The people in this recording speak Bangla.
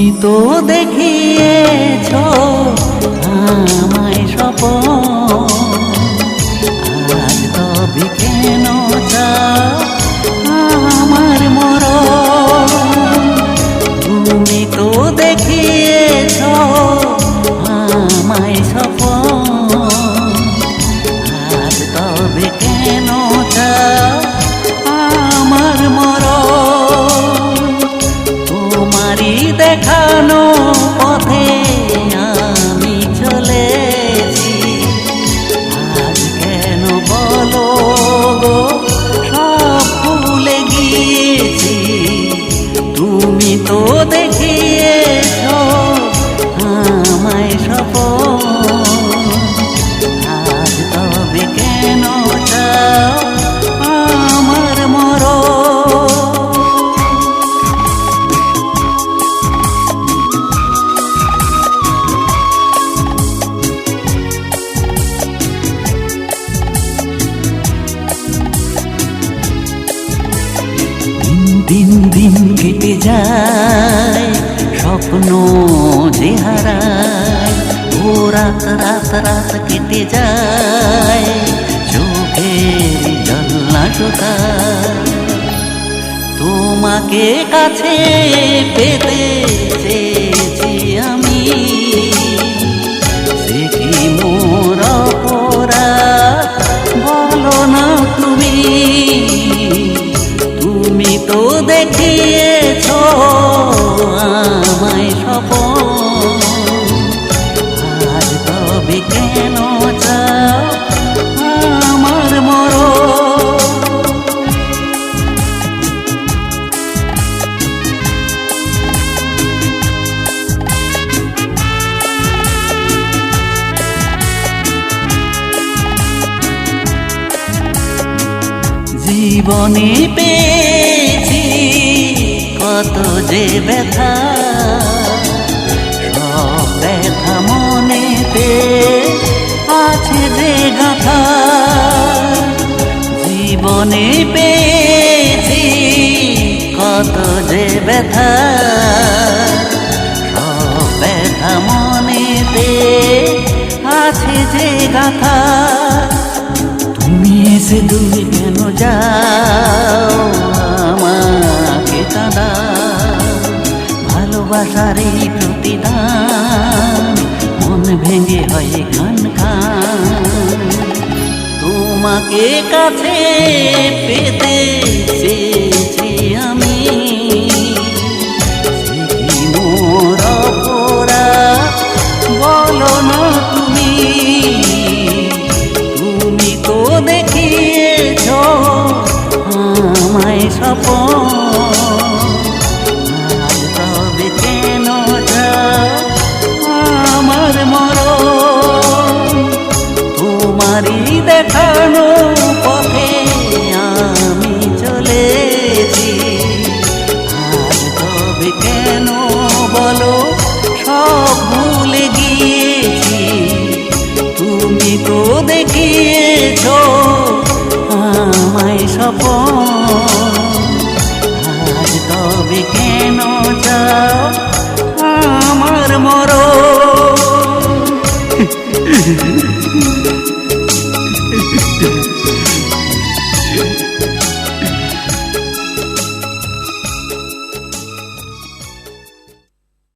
তুমি তো দেখিয়েছ আমায় স্বপন। যায়, স্বপ্ন যে ও রাত রাত রাত কেটে যায়, চোখের জল্লা তোমাকে কাছে পেতে চেয়েছি। জীবনে পেয়েছি কত যে ব্যথা, সব ব্যথা মনেতে আছে যে গাথা। জীবনে পেয়েছি কত যে ব্যথা, সব ব্যথা মনেতে আছে যে গাথা। তুমি এসে দূরে যাও আমাকে কাঁদা ভালোবাসার এই প্রতিদান মন ভেঙে হয় খান। তোমাকে কাছে পেতে চেয়েছি। তোমারই দেখানো পথে আমি চলেছি। আজ তবে কেন বলো, সব ভুলে গিয়েছি। তুমি তো দেখিয়েছ আমায় স্বপন। আজ তবে কেন যাও আমার মরণ?